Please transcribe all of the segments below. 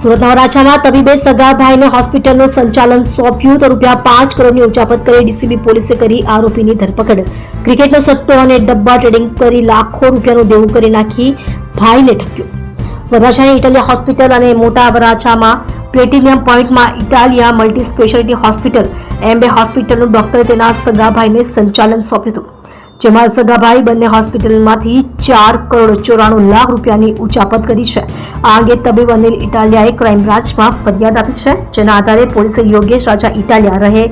સુરતના વરાછામાં તબીબે સગા ભાઈને હોસ્પિટલનું સંચાલન સોંપ્યું તો રૂપિયા પાંચ કરોડની ઉચાપત કરી ડીસીબી પોલીસે કરી આરોપીની ધરપકડ. ક્રિકેટનો સટ્ટો અને ડબ્બા ટ્રેડિંગ કરી લાખો રૂપિયાનું દેવું કરી નાખી ભાઈને ઠક્યો વરાછાની ઇટાલિયા હોસ્પિટલ અને મોટા વરાછામાં platinum પોઈન્ટમાં Italiya multi speciality hospital Ambe હોસ્પિટલનું ડોક્ટરે તેના સગાભાઈને સંચાલન સોંપ્યું હતું. જેમાં સગાભાઈ બંને હોસ્પિટલમાંથી ચાર કરોડ ચોરાણું લાખ રૂપિયાની ઉચાપત કરી છે. આ અંગે તબીબ અનિલ ઇટાલિયાએ ક્રાઇમ બ્રાન્ચમાં ફરિયાદ આપી છે, જેના આધારે પોલીસે યોગેશ રાજા ઇટાલિયા રહે,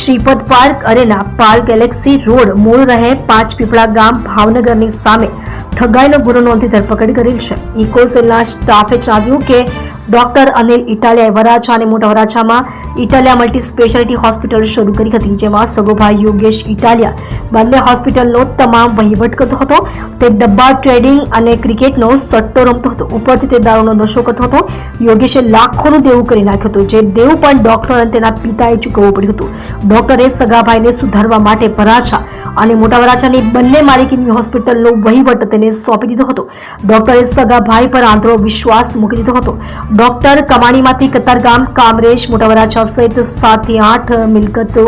Shripad park arena park galaxy road મૂળ રહે, પાંચ પીપળા ગામ ભાવનગરની સામે ઠગાઈનો ગુનો નોંધી ધરપકડ કરેલ છે. ઇકોસેલના સ્ટાફે જણાવ્યું કે ડોક્ટર અનિલ ઇટાલિયાએ વરાછા અને મોટા વરાછામાં ઇટાલિયા મલ્ટી સ્પેશિયાલિટી હોસ્પિટલ શરૂ કરી હતી, જેમાં સગોભાઈ યોગેશ ઇટાલિયા બંને હોસ્પિટલનો તમામ વહીવટ કરતો હતો. તે ડબ્બા ટ્રેડિંગ અને ક્રિકેટનો સટ્ટો રમતો હતો. ઉપરથી તે દારૂનો નશો કરતો હતો. યોગેશે લાખોનું દેવું કરી નાખ્યું હતું. જે દેવું પણ ડોક્ટર અને તેના પિતાએ ચૂકવવું પડ્યું હતું. ડોક્ટરે સગાભાઈને સુધારવા માટે વરાછા અને મોટા વરાછાની બંને માલિકીની હોસ્પિટલનો વહીવટ તેને સોંપી દીધો હતો. ડોક્ટરે સગાભાઈ પર આંધળો વિશ્વાસ મૂકી દીધો હતો. ડોક્ટર કમાણીમાંથી કતારગામ કામરેજ મોટા વરાછા સહિત સાતથી આઠ મિલકતો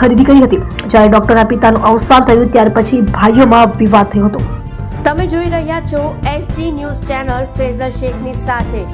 ખરીદી કરી હતી, જ્યારે ડોક્ટરના પિતાનું અવસાન થયું, ત્યાર પછી ભાઈઓમાં વિવાદ થયો હતો. તમે જોઈ રહ્યા છો એસટી ન્યૂઝ ચેનલ ફેઝર શેખની સાથે.